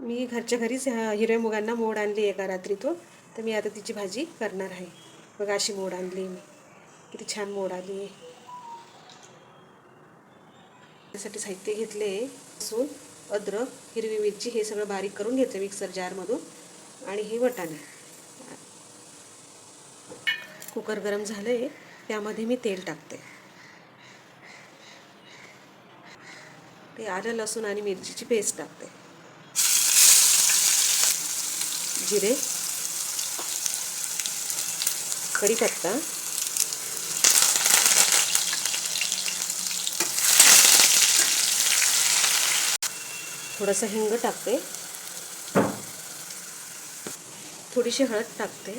मी घरच्या घरीच ह्या हिरव्या मुगांना मोड आणली एका रात्रीतून हो. तर मी आता तिची भाजी करणार आहे. बघा अशी मोड आणली मी. किती छान मोड आली आहे. त्यासाठी साहित्य घेतले लसूण अद्रक हिरवी मिरची हे सगळं बारीक करून घेतलं मिक्सर जारमधून. आणि हे वटाणे. कुकर गरम झालं आहे. त्यामध्ये मी तेल टाकते. ते आलं लसूण आणि मिरचीची पेस्ट टाकते. जिरे. कढीपत्ता थोडंसं हिंग टाकते. थोडीशी हळद टाकते.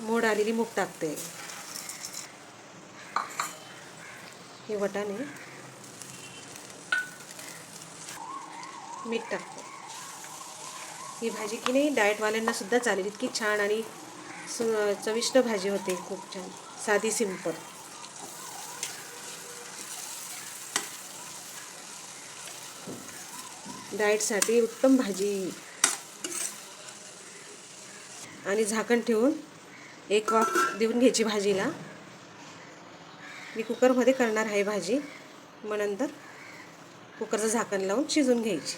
मोड आलेली मूग टाकते. हे वटाणे. मीठ टाकतो. ही भाजी की नाही डाएटवाल्यांना सुद्धा चालेल. इतकी छान आणि सु चविष्ट भाजी होते खूप छान. साधी सिंपल. डाएटसाठी उत्तम भाजी. आणि झाकण ठेवून एक वाफ देऊन घ्यायची भाजीला. मी कुकरमध्ये करणार आहे भाजी. मग नंतर कुकरचं झाकण लावून शिजून घ्यायची.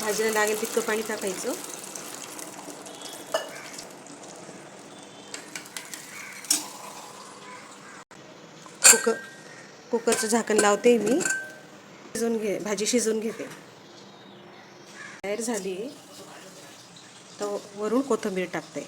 भाजीला लागेल तितकं पाणी टाकायचं. कुकर कुकरचं झाकण लावते मी. शिजून घे भाजी शिजून घेते. तयार झाली तर वरून कोथिंबीर टाकते.